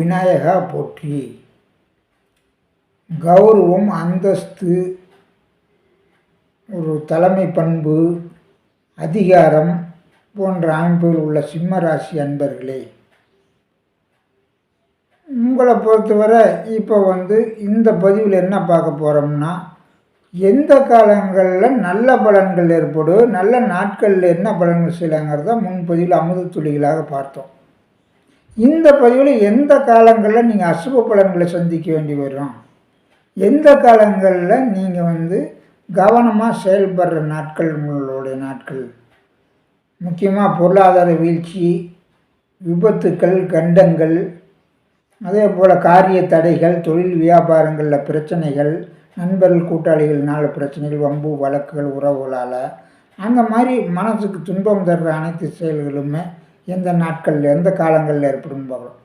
விநாயகா போற்றி. கௌரவம் அந்தஸ்து ஒரு தலைமை பண்பு அதிகாரம் போன்ற அமைப்புகள் உள்ள சிம்ம ராசி அன்பர்களே. உங்களை பொறுத்தவரை இப்போ வந்து இந்த பதிவில் என்ன பார்க்க போகிறோம்னா எந்த காலங்களில் நல்ல பலன்கள் ஏற்படும் நல்ல நாட்களில் என்ன பலன்கள் செய்யலாங்கிறத முன்பதிவில் அமுத துளிகளாக பார்த்தோம். இந்த பதிவில் எந்த காலங்களில் நீங்கள் அசுப பலன்களை சந்திக்க வேண்டி வரும்? எந்த காலங்களில் நீங்கள் வந்து கவனமாக செயல்படுற நாட்கள் உங்களுடைய நாட்கள்? முக்கியமாக பொருளாதார வீழ்ச்சி விபத்துக்கள் கண்டங்கள் அதே போல் காரிய தடைகள் தொழில் வியாபாரங்களில் பிரச்சனைகள் நண்பர்கள் கூட்டாளிகள்னால பிரச்சனைகள் வம்பு வழக்குகள் உறவுகளால் அந்த மாதிரி மனசுக்கு துன்பம் தர்ற அனைத்து செயல்களுமே எந்த நாட்களில் எந்த காலங்களில் ஏற்படும் பார்க்கலாம்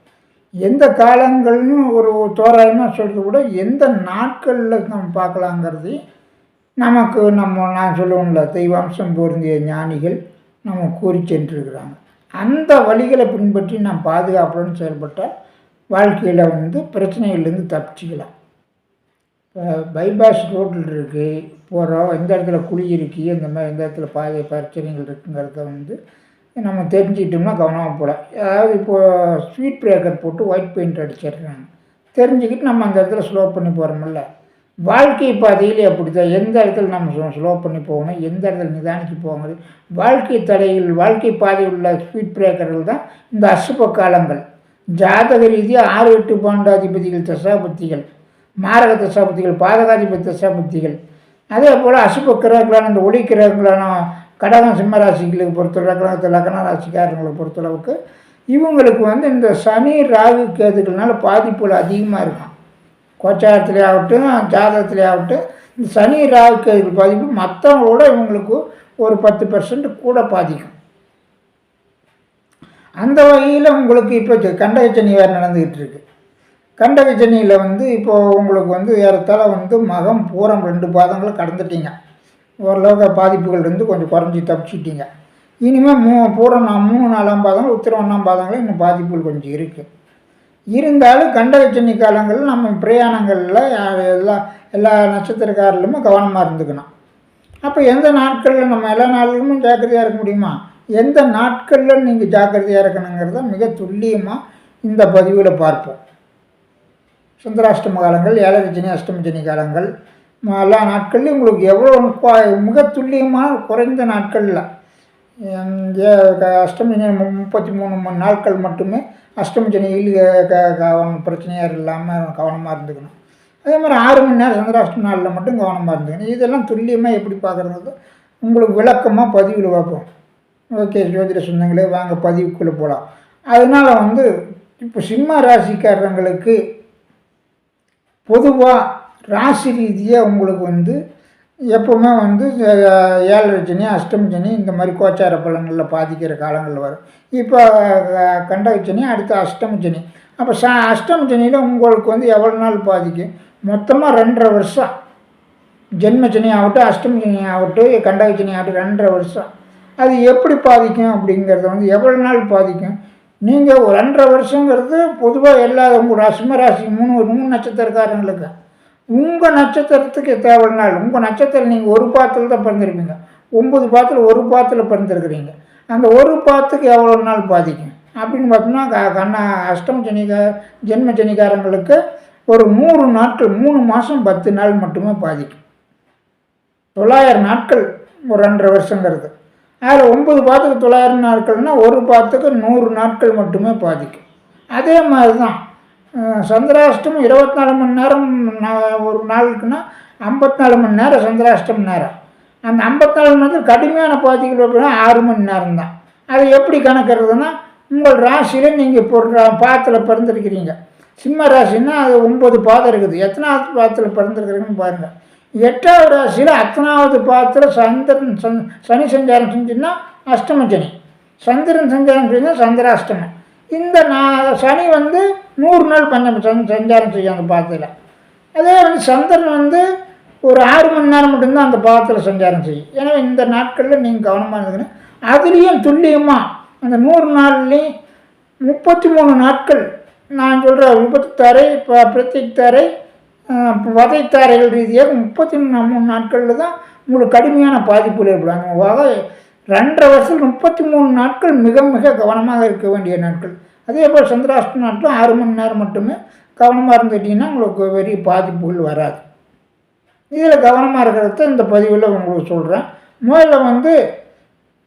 எந்த காலங்கள்னு ஒரு தோராயமாக சொல்கிறது கூட எந்த நாட்களில் நம்ம பார்க்கலாங்கிறது நமக்கு நம்ம நான் சொல்லுவோம்ல தெய்வாம்சம் பொருந்திய ஞானிகள் நம்ம கூறி சென்றிருக்கிறாங்க. அந்த வழிகளை பின்பற்றி நாம் பாதுகாப்புடன் செயல்பட்டால் வாழ்க்கையில் வந்து பிரச்சனைகள்லேருந்து தப்பிச்சிக்கலாம். இப்போ பைபாஸ் ரோட்டில் இருக்குது போகிறோம் எந்த இடத்துல குழி இருக்குது இந்த மாதிரி எந்த இடத்துல பாதை பிரச்சனைகள் இருக்குங்கிறத வந்து நம்ம தெரிஞ்சுக்கிட்டோம்னா கவனமாக போகலாம். அதாவது இப்போது ஸ்வீட் பிரேக்கர் போட்டு ஒயிட் பெயிண்ட் அடிச்சிடுறாங்க. தெரிஞ்சுக்கிட்டு நம்ம அந்த இடத்துல ஸ்லோ பண்ணி போகிறோமில்ல வாழ்க்கை பாதையிலே அப்படி தான் எந்த இடத்துல நம்ம ஸ்லோ பண்ணி போகணும் எந்த இடத்துல நிதானித்து போகணும். வாழ்க்கை தடைகள் வாழ்க்கை பாதையில் உள்ள ஸ்பீட் பிரேக்கர்கள் தான் இந்த அசுப காலங்கள். ஜாதக ரீதியாக ஆறு எட்டு பாண்டாதிபதிகள் தசாபத்திகள் மாரக தசாபத்திகள் பாதகாதிபதி தசாபத்திகள் அதே போல் அசுப கிரகங்களான இந்த ஒளி கிரகங்களான கடகம் சிம்ம ராசிகளுக்கு பொறுத்தளவுக்கு லக்ன ராசிக்காரங்களை பொறுத்தளவுக்கு இவங்களுக்கு வந்து இந்த சனி ராகு கேதுக்கள்னால பாதிப்புகள் அதிகமாக இருக்கும். கோச்சாரத்திலே ஆகட்டும் ஜாதகத்திலே ஆகட்டும் இந்த சனி ராகு கேதுகள் பாதிப்பு மற்றவங்களோட இவங்களுக்கு ஒரு பத்து பர்சன்ட் கூட பாதிக்கும். அந்த வகையில் உங்களுக்கு இப்போ கண்டகச்சனி வேறு நடந்துக்கிட்டு இருக்கு. கண்டகச்சனியில் வந்து இப்போது உங்களுக்கு வந்து ஏறத்தாழ வந்து மகம் பூரம் ரெண்டு பாதங்களும் கடந்துட்டீங்க. ஓரளவுக்கு பாதிப்புகள் இருந்து கொஞ்சம் குறைஞ்சி தப்பிச்சிட்டிங்க. இனிமேல் மூ பூரம் நான் மூணு நாலாம் பாதங்கள் உத்திர ஒன்றாம் பாதங்களும் இன்னும் பாதிப்புகள் கொஞ்சம் இருக்குது இருந்தாலும் கண்டகச்சனி காலங்களில் நம்ம பிரயாணங்களில் எல்லா எல்லா நட்சத்திரக்காரர்களுமே கவனமாக இருந்துக்கணும். அப்போ எந்த நாட்களில் நம்ம எல்லா நாளிலுமே ஜாக்கிரதையாக இருக்க முடியுமா? எந்த நாட்களில் நீங்கள் ஜாக்கிரதையாக இருக்கணுங்கிறத மிக துல்லியமாக இந்த பதிவில் பார்ப்போம். சுந்தராஷ்டம காலங்கள் ஏழரை அஷ்டம காலங்கள் எல்லா நாட்கள்லையும் உங்களுக்கு எவ்வளோ மிக துல்லியமாக குறைந்த நாட்களில். அஷ்டமி முப்பத்தி மூணு மணி நாட்கள் மட்டுமே அஷ்டமி சனியில் கவனம் பிரச்சனையாக இல்லாமல் கவனமாக இருந்துக்கணும். அதே மாதிரி ஆறு மணி நேரம் சந்திராஷ்டம நாளில் மட்டும் கவனமாக இருந்துக்கணும். இதெல்லாம் துல்லியமாக எப்படி பார்க்குறது உங்களுக்கு விளக்கமாக பதிவில் பார்ப்போம் ஓகே ஜோதிட சொந்தங்களே வாங்க பதிவுக்குள்ளே போகலாம் அதனால் வந்து இப்போ சிம்ம ராசிக்காரங்களுக்கு பொதுவாக ராசி ரீதியாக உங்களுக்கு வந்து எப்போவுமே வந்து ஏழரை சனி அஷ்டமி சனி இந்த மாதிரி கோச்சார பலன்களில் பாதிக்கிற காலங்களில் வரும். இப்போ கண்டக சனி அடுத்து அஷ்டம் சனி. அப்போ ச அஷ்டம் சனியில் உங்களுக்கு வந்து எவ்வளோ நாள் பாதிக்கும்? மொத்தமாக ரெண்டரை வருஷம். ஜென்மச்சனி ஆகட்டும் அஷ்டமி ஆகட்டும் கண்டகச்சனி ஆகட்டும் ரெண்டரை வருஷம். அது எப்படி பாதிக்கும் அப்படிங்கிறத வந்து எவ்வளோ நாள் பாதிக்கும்? நீங்கள் ரெண்டரை வருஷங்கிறது பொதுவாக எல்லா உங்கள் சிம்ம ராசி மூணு மூணு நட்சத்திரக்காரங்களுக்கு உங்கள் நட்சத்திரத்துக்கு தேவை நாள்? உங்கள் நட்சத்திரம் நீங்கள் ஒரு பாத்தில் தான் பிறந்திருப்பீங்க. ஒம்பது பாத்தில் ஒரு பாத்தில் பிறந்திருக்கிறீங்க. அந்த ஒரு பாத்துக்கு எவ்வளோ நாள் பாதிக்கும்? அப்படின்னு பார்த்தோம்னா கண்ணா அஷ்டம் ஜனிகா ஜென்ம ஜனிகாரங்களுக்கு ஒரு மூணு நாட்கள் மூணு மாதம் பத்து நாள் மட்டுமே பாதிக்கும். தொள்ளாயிரம் நாட்கள் ஒரு ரெண்டரை வருஷங்கிறது. அதில் ஒம்பது பாத்துக்கு தொள்ளாயிரம் நாட்கள்னால் ஒரு பாத்துக்கு நூறு நாட்கள் மட்டுமே பாதிக்கும். அதே மாதிரி தான் சந்திராஷ்டம் இருபத்தி நாலு மணி நேரம் ஒரு நாளுக்குன்னா ஐம்பத்தி நாலு மணி நேரம் சந்திராஷ்டம் நேரம். அந்த ஐம்பத்தி நாலு மணி நேரத்தில் கடுமையான பாதிகள் அப்படின்னா ஆறு மணி நேரம் தான். அது எப்படி கணக்கிறதுனா உங்கள் ராசியில் நீங்கள் இப்போ பாத்தில் பிறந்திருக்கிறீங்க. சிம்ம ராசின்னா அது ஒம்பது பாதம் இருக்குது. எத்தனாவது பாதத்தில் பிறந்திருக்கிறீங்கன்னு பாருங்கள் எட்டாவது ராசியில் அத்தனாவது பாதத்தில் சந்திரன் சன் சனி சஞ்சாரம் செஞ்சுன்னா அஷ்டம சனி. சந்திரன் சஞ்சாரம் செஞ்சால் சந்திராஷ்டமம். இந்த நான் சனி வந்து நூறு நாள் பஞ்சம் சஞ்சாரம் செய்யும் அந்த பாதத்தில் அதே வந்து சந்திரன் வந்து ஒரு ஆறு மணி நேரம் மட்டும்தான் அந்த பாதத்தில் சஞ்சாரம் செய்யும். எனவே இந்த நாட்களில் நீங்கள் கவனமாக இருந்துக்கணும். அதுலேயும் துல்லியமாக அந்த நூறு நாள்லேயும் முப்பத்தி மூணு நாட்கள் நான் சொல்கிற விபத்துத்தாரை இப்போ பிரத்யேக் வதைத்தாரைகள் ரீதியாக முப்பத்தி மூணு நாட்களில் தான் உங்களுக்கு கடுமையான பாதிப்புகள் ஏற்படும். அந்த வகை ரெண்டரை வருஷம் முப்பத்தி மூணு நாட்கள் மிக மிக கவனமாக இருக்க வேண்டிய நாட்கள். அதே போல் சந்திராஷ்ட நாட்களும் ஆறு மணி நேரம் மட்டுமே கவனமாக இருந்துட்டிங்கன்னா உங்களுக்கு பெரிய பாதிப்புகள் வராது. இதில் கவனமாக இருக்கிறத இந்த பதிவில் உங்களுக்கு சொல்கிறேன் முதல்ல வந்து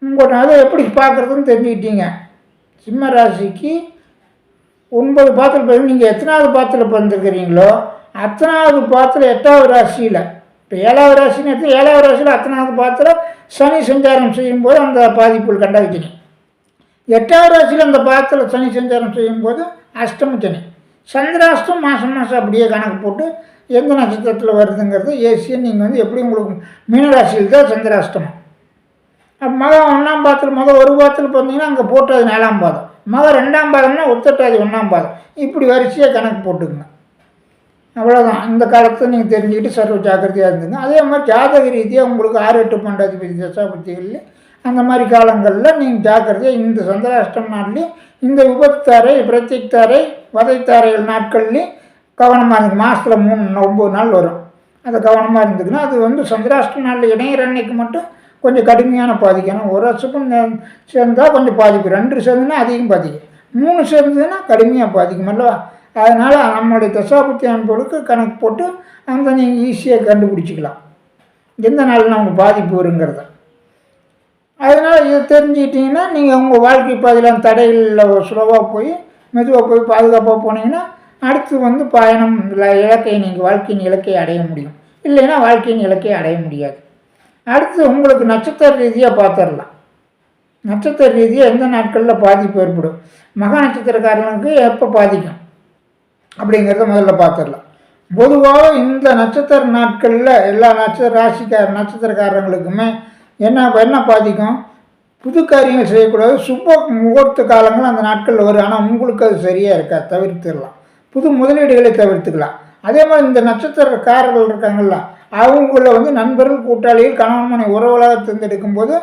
உங்கள் அதை எப்படி பார்க்குறதுன்னு தெரிஞ்சுக்கிட்டீங்க. சிம்ம ராசிக்கு ஒன்பது பாத்திரம் பிறகு நீங்கள் எத்தனாவது பாத்திரம் பிறந்திருக்கிறீங்களோ அத்தனாவது பாத்திரம் எட்டாவது ராசியில். இப்போ ஏழாவது ராசின்னு எடுத்து ஏழாவது ராசியில் அத்தனாவது பாத்திரம் சனி சஞ்சாரம் செய்யும்போது அந்த பாதிப்புகள் கண்டாக்கிட்டீங்க எட்டாவது ராசியில் அந்த பாத்திரம் சனி சஞ்சாரம் செய்யும்போது அஷ்டம சனி. சந்திராஷ்டம் மாதம் மாதம் அப்படியே கணக்கு போட்டு எந்த நட்சத்திரத்தில் வருதுங்கிறது ஏசியன் நீங்கள் வந்து எப்படி உங்களுக்கு மீனராசியில் தான் சந்திராஷ்டமம். அப்போ மகம் ஒன்றாம் பாதத்தில் மகம் ஒரு பாதத்தில் பார்த்தீங்கன்னா அங்கே போட்டது நாலாம் பாதம். மகம் ரெண்டாம் பாதம்னா ஒத்தட்டாதி ஒன்றாம் பாதம். இப்படி வரிசையாக கணக்கு போட்டுக்கணும். அவ்வளோதான் அந்த காலத்தை நீங்கள் தெரிஞ்சுக்கிட்டு சர்வ ஜாக்கிரதையாக இருந்தீங்க. அதே மாதிரி ஜாதக ரீதியாக உங்களுக்கு ஆறு எட்டு பண்டாதிபதி தசாபதிகளில் அந்த மாதிரி காலங்களில் நீங்கள் ஜாக்கிரதையாக இந்த சந்திராஷ்டம் நாள்லேயும் இந்த விபத்தாரை பிரத்யக்தாரை வதைத்தாரைகள் நாட்கள்லேயும் கவனமாக இருந்து மாதத்தில் மூணு ஒம்பது நாள் வரும். அதை கவனமாக இருந்துக்கணும். அது வந்து சந்திராஷ்டம் நாளில் இணையிற அன்னைக்கு மட்டும் கொஞ்சம் கடுமையான பாதிக்கணும் ஒரு வருஷத்துக்கும் சேர்ந்தால் சேர்ந்தா கொஞ்சம் பாதிப்பு. ரெண்டு சேர்ந்துன்னா அதிகம் பாதிக்கும் மூணு சேர்ந்ததுன்னா கடுமையாக பாதிக்கும். அல்லவா? அதனால் நம்மளுடைய தசாபத்தி அமைப்புகளுக்கு கணக்கு போட்டு அந்த நீங்கள் ஈஸியாக கண்டுபிடிச்சிக்கலாம். எந்த நாள் நமக்கு பாதிப்பு வருங்கிறத. அதனால் இதை தெரிஞ்சுக்கிட்டிங்கன்னா நீங்கள் உங்கள் வாழ்க்கை பாதையில் தடைகளில் சுலவாக போய் மெதுவாக போய் பாதுகாப்பாக போனீங்கன்னா அடுத்து வந்து பயணம் இல்லை இலக்கை நீங்கள் வாழ்க்கையின் இலக்கை அடைய முடியும். இல்லைன்னா வாழ்க்கையின் இலக்கை அடைய முடியாது. அடுத்து உங்களுக்கு நட்சத்திர ரீதியாக பார்த்துடலாம் நட்சத்திர ரீதியாக எந்த நாட்களில் பாதிப்பு ஏற்படும்? மக நட்சத்திரக்காரனுக்கு எப்போ பாதிக்கும்? அப்படிங்கிறத முதல்ல பார்த்துடலாம். பொதுவாக இந்த நட்சத்திர நாட்களில் எல்லா நட்சத்திர ராசிக்கார நட்சத்திரக்காரங்களுக்குமே என்ன என்ன பாதிக்கும்? புது காரியங்கள் செய்யக்கூடாது. சுப முகூர்த்த காலங்கள் அந்த நாட்களில் வரும். ஆனால் உங்களுக்கு அது சரியாக இருக்காது. தவிர்த்துடலாம். புது முதலீடுகளை தவிர்த்துக்கலாம். அதே மாதிரி இந்த நட்சத்திரக்காரர்கள் இருக்காங்கல்ல அவங்கள வந்து நண்பர்கள் கூட்டாளிகள் கணவன் மனை உறவுகளாக தேர்ந்தெடுக்கும் போது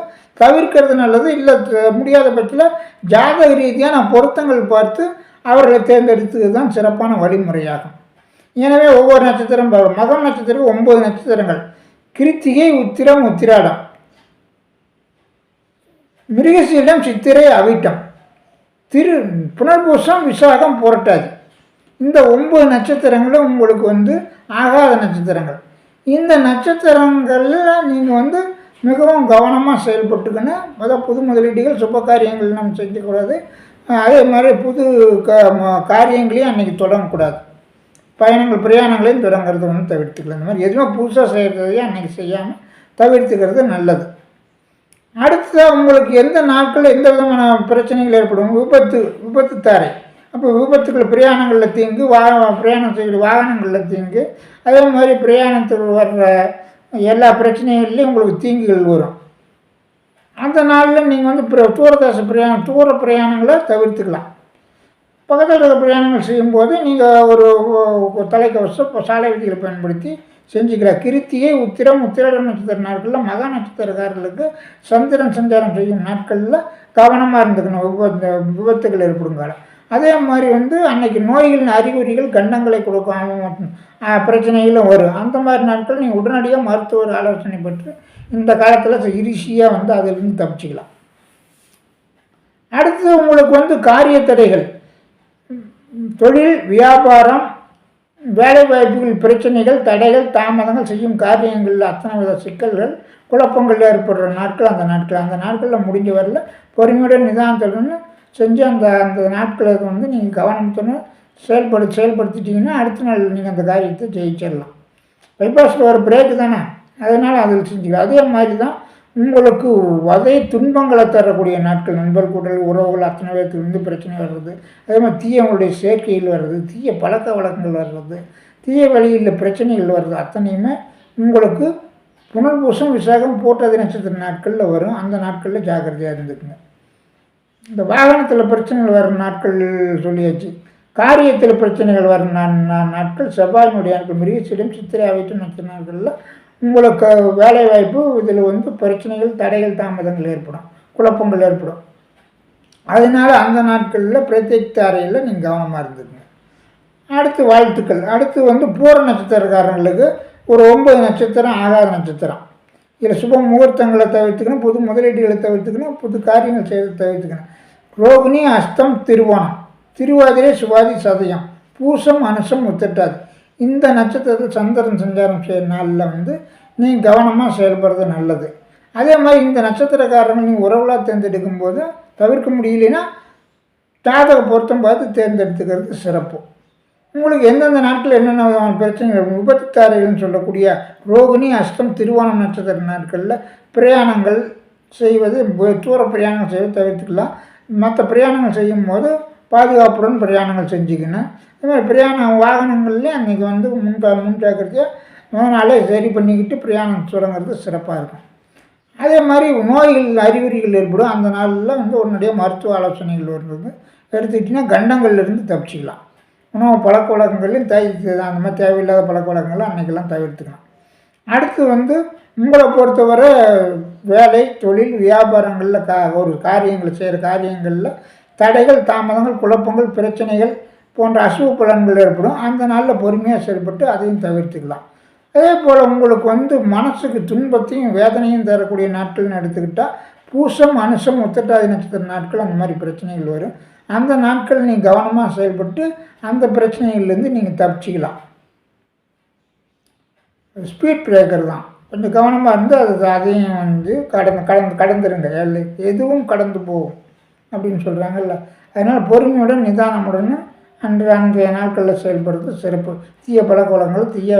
தவிர்க்கிறது நல்லது. இல்லை முடியாத பட்சத்தில் ஜாதக ரீதியாக நான் பொருத்தங்கள் பார்த்து அவர்களை தேர்ந்தெடுத்தது தான் சிறப்பான வழிமுறையாகும். எனவே ஒவ்வொரு நட்சத்திரம் மகம் நட்சத்திரம் ஒன்பது நட்சத்திரங்கள். கிருத்திகை உத்திரம் உத்திராடம். மிருகசீலம் சித்திரை அவிட்டம். திரு புனர்பூசம் விசாகம் புரட்டாது. இந்த ஒன்பது நட்சத்திரங்களும் உங்களுக்கு வந்து ஆகாத நட்சத்திரங்கள். இந்த நட்சத்திரங்களில் நீங்கள் வந்து மிகவும் கவனமாக செயல்பட்டுக்கணும். அதாவது புது முதலீடுகள் சுப காரியங்கள் நம்ம செஞ்சக்கூடாது அதே மாதிரி புது க காரியங்களையும் அன்றைக்கி தொடங்கக்கூடாது. பயணங்கள் பிரயாணங்களையும் தொடங்குறது வந்து தவிர்த்துக்கலாம் இந்த மாதிரி எதுவுமே புதுசாக செய்கிறதையும் அன்றைக்கி செய்யாமல் தவிர்த்துக்கிறது நல்லது. அடுத்ததாக உங்களுக்கு எந்த நாட்களில் எந்த விதமான பிரச்சனைகள் ஏற்படும்? விபத்து விபத்து தாரை. அப்போ விபத்துக்கள் பிரயாணங்களில் தீங்கு வா பிரயாணம் செய்கிற வாகனங்களில் தீங்கு. அதே மாதிரி பிரயாணத்தில் வர்ற எல்லா பிரச்சனைகள்லையும் உங்களுக்கு தீங்குகள் வரும். அந்த நாளில் நீங்கள் வந்து பிர- தூரதேச பிரயாணம் தூர பிரயாணங்களை தவிர்த்துக்கலாம். பக்கத்தில் இருக்கிற பிரயாணங்கள் செய்யும்போது நீங்கள் ஒரு தலைக்கவசம் இப்போ சாலை விதிகளை பயன்படுத்தி செஞ்சுக்கலாம். கிருத்தியை உத்திரம் உத்திரட நட்சத்திர நாட்களில் மகா நட்சத்திரக்காரர்களுக்கு சந்திரன் சஞ்சாரம் செய்யும் நாட்களில் கவனமாக இருந்துக்கணும். விபத்துகள் ஏற்படும் காலம். அதே மாதிரி வந்து அன்னைக்கு நோய்களின் அறிகுறிகள் கண்டங்களை கொடுக்கும் பிரச்சனைகளும் வரும். அந்த மாதிரி நாட்கள் நீங்கள் உடனடியாக மருத்துவர் ஆலோசனை பெற்று இந்த காலத்தில் ஈஸியாக வந்து அதிலிருந்து தப்பிச்சுக்கலாம். அடுத்து உங்களுக்கு வந்து காரிய தடைகள் தொழில் வியாபாரம் வேலைவாய்ப்புகள் பிரச்சனைகள் தடைகள் தாமதங்கள் செய்யும் காரியங்களில் அத்தனை வித சிக்கல்கள் குழப்பங்கள் ஏற்படுற நாட்கள் அந்த நாட்கள் அந்த நாட்களில் முடிஞ்ச வரல பொறுமையுடன் நிதானத்துடன் செஞ்சு அந்த அந்த நாட்களுக்கு வந்து நீங்கள் கவனத்துன்னு செயல்படு செயல்படுத்திட்டிங்கன்னா அடுத்த நாள் நீங்கள் அந்த காரியத்தை ஜெயிச்சிடலாம். பைபாஸில் ஒரு பிரேக்கு தானே? அதனால் அதில் செஞ்சுக்கலாம் அதே மாதிரி தான் உங்களுக்கு வதை துன்பங்களை தரக்கூடிய நாட்கள் நண்பர் கூட்டல் உறவுகள் அத்தனை பேர்த்துலேருந்து பிரச்சனை வர்றது. அதே மாதிரி தீயவங்களுடைய சேர்க்கையில் வர்றது தீய பழக்க வழக்கங்கள் வர்றது தீய வழியில் பிரச்சனைகள் வர்றது அத்தனையுமே உங்களுக்கு புனர்பூசம் விசாகம் போட்டது நட்சத்திர நாட்களில் வரும். அந்த நாட்களில் ஜாக்கிரதையாக இருந்துக்குங்க. இந்த வாகனத்தில் பிரச்சனைகள் வரும் நாட்கள் சொல்லியாச்சு. காரியத்தில் பிரச்சனைகள் வரும் நான் நா- நாட்கள் செவ்வாயினுடைய நாட்கள் மிருகச்சிடம் சித்திரை அவைத்து நட்சத்திர நாட்களில் உங்களுக்கு வேலை வாய்ப்பு இதில் வந்து பிரச்சனைகள் தடைகள் தாமதங்கள் ஏற்படும் குழப்பங்கள் ஏற்படும். அதனால் அந்த நாட்களில் பிரத்யேக அறையில் நீங்கள் கவனமாக இருந்துக்குங்க. அடுத்து வாழ்த்துக்கள். அடுத்து வந்து பூர நட்சத்திரக்காரங்களுக்கு ஒரு ஒன்பது நட்சத்திரம் ஆகாத நட்சத்திரம். இதில் சுப முகூர்த்தங்களை தவிர்த்துக்கணும் புது முதலீடுகளை தவிர்த்துக்கணும் புது காரியங்கள் செய்யறதை தவிர்த்துக்கணும். ரோகிணி அஸ்தம் திருவோணம். திருவாதிரை சுவாதி சதயம். பூசம் அனுசம் உத்திட்டாது இந்த நட்சத்திரத்தில் சந்திரன் சஞ்சாரம் செய்கிற நாளில் வந்து நீ கவனமாக செயல்படுறது நல்லது. அதே மாதிரி இந்த நட்சத்திரக்காரங்க நீ உறவுலாக தேர்ந்தெடுக்கும் போது தவிர்க்க முடியலைன்னா ஜாதக பொருத்தம் பார்த்து தேர்ந்தெடுத்துக்கிறது சிறப்பு. உங்களுக்கு எந்தெந்த நாட்கள் என்னென்ன விதமான பிரச்சனைகள் விபத்து தாரைகள்னு சொல்லக்கூடிய ரோகிணி அஷ்டம் திருவோணம் நட்சத்திர நாட்களில் பிரயாணங்கள் செய்வது தூர பிரயாணங்கள் செய்வது தவிர்த்துக்கலாம். மற்ற பிரயாணங்கள் செய்யும் போது பாதுகாப்புடன் பிரயாணங்கள் செஞ்சுக்கணும். இது மாதிரி பிரயாணம் வாகனங்கள்லேயும் அன்றைக்கி வந்து முன்கா முன்ஜாக்கிரதையாக நாளே சரி பண்ணிக்கிட்டு பிரயாணம் தொடங்குறது சிறப்பாக இருக்கும். அதே மாதிரி நோய்கள் அறிகுறிகள் ஏற்படும். அந்த நாளில் வந்து உன்னுடைய மருத்துவ ஆலோசனைகள் வருவது எடுத்துக்கிட்டிங்கன்னா கண்டங்கள்லேருந்து தப்பிச்சிக்கலாம். உணவு பழக்க வழக்கங்களையும் தவிர்த்து அந்த மாதிரி தேவையில்லாத பழக்க வழக்கங்களை அன்றைக்கெல்லாம் தவிர்த்துக்கலாம் அடுத்து வந்து உங்களை பொறுத்தவரை வேலை தொழில் வியாபாரங்களில் கா ஒரு காரியங்களை செய்கிற காரியங்களில் தடைகள் தாமதங்கள் குழப்பங்கள் பிரச்சனைகள் போன்ற அசுவ பலன்கள் ஏற்படும். அந்த நாளில் பொறுமையாக செயல்பட்டு அதையும் தவிர்த்துக்கலாம். அதே போல் உங்களுக்கு வந்து மனசுக்கு துன்பத்தையும் வேதனையும் தரக்கூடிய நாட்கள்னு எடுத்துக்கிட்டால் பூசம் அனுசம் உத்தட்டாதி நட்சத்திர நாட்கள் அந்த மாதிரி பிரச்சனைகள் வரும். அந்த நாட்கள் நீங்கள் கவனமாக செயல்பட்டு அந்த பிரச்சனைகள்லேருந்து நீங்கள் தப்பிச்சிக்கலாம். ஸ்பீட் பிரேக்கர் தான். கொஞ்சம் கவனமாக இருந்து அது அதையும் வந்து கடந்து கடந்து கடந்துருங்க. எல்லை எதுவும் கடந்து போகும் அப்படின்னு சொல்கிறாங்கல்ல அதனால் பொறுமையுடன் நிதானமுடன் அன்று அன்றைய நாட்களில் செயல்படுறது சிறப்பு. தீய பழக்க வழக்கங்கள் தீய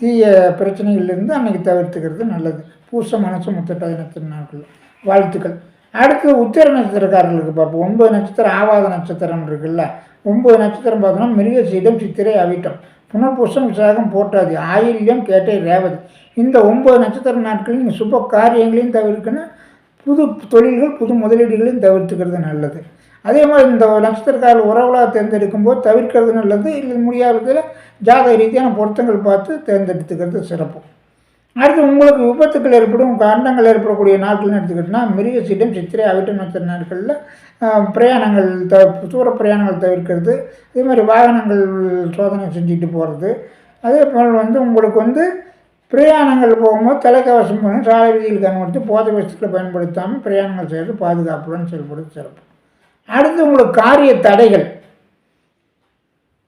தீய பிரச்சனைகள்லேருந்து அன்றைக்கி தவிர்த்துக்கிறது நல்லது. பூச மனசு முத்தட்ட நாட்கள் வாழ்த்துக்கள். அடுத்து உத்திர நட்சத்திரக்காரர்களுக்கு பார்ப்போம். ஒன்பது நட்சத்திரம் ஆவாத நட்சத்திரம் இருக்குல்ல. ஒன்பது நட்சத்திரம் பார்த்தோம்னா மிருகசீடம் சித்திரை அவிட்டம். புனர்புஷம் விசாகம் போட்டாது ஆயில்யம் கேட்டை ரேவதி. இந்த ஒன்பது நட்சத்திர நாட்களில் நீங்கள் சுப காரியங்களையும் தவிர்க்கணும். புது தொழில்கள் புது முதலீடுகளையும் தவிர்த்துக்கிறது நல்லது. அதே மாதிரி இந்த நட்சத்திரக்கார உறவுகளாக தேர்ந்தெடுக்கும் போது தவிர்க்கிறது நல்லது. இல்லை முடியாததில் ஜாதக ரீதியான பொருத்தங்கள் பார்த்து தேர்ந்தெடுத்துக்கிறது சிறப்பு. அடுத்து உங்களுக்கு விபத்துக்கள் ஏற்படும் கண்டங்கள் ஏற்படக்கூடிய நாட்கள்னு எடுத்துக்கிட்டோம்னா மிருகசீடம் சித்திரை அவிட்டம் நட்சத்திர நாட்களில் பிரயாணங்கள் த தூர பிரயாணங்கள் தவிர்க்கிறது. இதே மாதிரி வாகனங்கள் சோதனை செஞ்சுட்டு போகிறது அதே போல் வந்து உங்களுக்கு வந்து பிரயாணங்கள் போகும்போது தலைக்கவசம் பண்ணி சாலை விதிகள் கண்படுத்தி போதை வசதிகளை பயன்படுத்தாமல் பிரயாணங்கள் செய்கிறது பாதுகாப்புடன் செயல்படுறது சிறப்பு. அடுத்து உங்களுக்கு காரிய தடைகள்.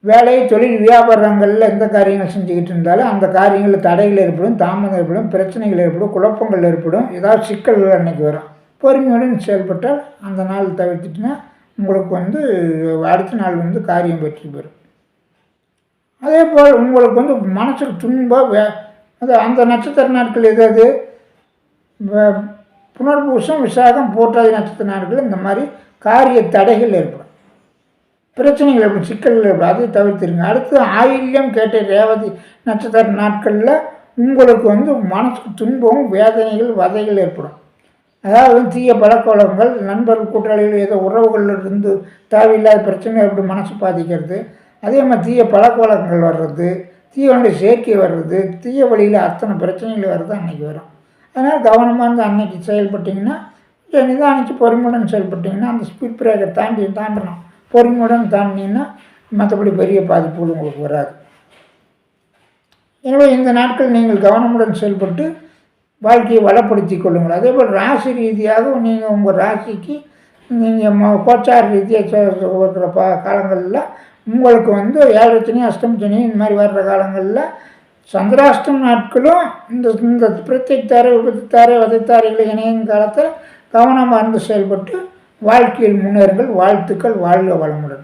வேலை தொழில் வியாபாரங்களில் எந்த காரியங்கள் செஞ்சுக்கிட்டு இருந்தாலும் அந்த காரியங்களில் தடைகள் ஏற்படும் தாமதம் ஏற்படும் பிரச்சனைகள் ஏற்படும் குழப்பங்கள் ஏற்படும் ஏதாவது சிக்கல்கள் அன்னைக்கு வரும். பொறுமையுடன் செயல்பட்டால் அந்த நாள் தவிர்த்துட்டுனா உங்களுக்கு வந்து அடுத்த நாள் வந்து காரியம் வெற்றி பெறும். அதே போல் உங்களுக்கு வந்து மனசுக்கு துன்பம் வே அது அந்த நட்சத்திர நாட்கள் எதாவது புனர்பூசம் விசாகம் போட்டாதி நட்சத்திர நாட்கள் இந்த மாதிரி காரிய தடைகள் ஏற்படும். பிரச்சனைகள் எப்படி சிக்கல்கள் எப்படி அதை தவிர்த்துருங்க. அடுத்து ஆயில்யம் கேட்ட ரேவதி நட்சத்திர நாட்களில் உங்களுக்கு வந்து மனசுக்கு துன்பம் வேதனைகள் வதைகள் ஏற்படும். அதாவது தீய பழக்க நண்பர்கள் கூட்டாளிகள் ஏதோ உறவுகளில் இருந்து தேவையில்லாத பிரச்சனை எப்படி மனசு பாதிக்கிறது. அதே மாதிரி தீய பழக்க வர்றது தீயவனுடைய சேர்க்கை வர்றது தீய வழியில் அத்தனை பிரச்சனைகள் வர்றது அன்னைக்கு வரும். அதனால் கவனமாக இருந்து அன்னைக்கு செயல்பட்டிங்கன்னா நிதானித்து பொறுமையுடன் செயல்பட்டிங்கன்னா அந்த ஸ்பீட் பிரேக்கர் தாண்டி தாண்டணும். பொறுமையுடன் தாண்டினீங்கன்னா மற்றபடி பெரிய பாதிப்புகள் உங்களுக்கு வராது. எனவே இந்த நாட்கள் நீங்கள் கவனமுடன் செயல்பட்டு வாழ்க்கையை வளப்படுத்தி கொள்ளுங்கள். அதே போல் ராசி ரீதியாகவும் நீங்கள் உங்கள் ராசிக்கு நீங்கள் கோச்சார ரீதியாக இருக்கிற பா காலங்களில் உங்களுக்கு வந்து ஏழரை சனி இந்த மாதிரி வர்ற காலங்களில் சந்திராஷ்டம் நாட்களும் இந்த இந்த பிரத்யேகத்தாரை விபத்துத்தாரை வதைத்தாரைகளை இணையும் காலத்தில் கவனமாக இருந்து செயல்பட்டு வாழ்க்கையில் முன்னேறுங்கள் வாழ்த்துக்கள் வாழ்க வளமுடன்.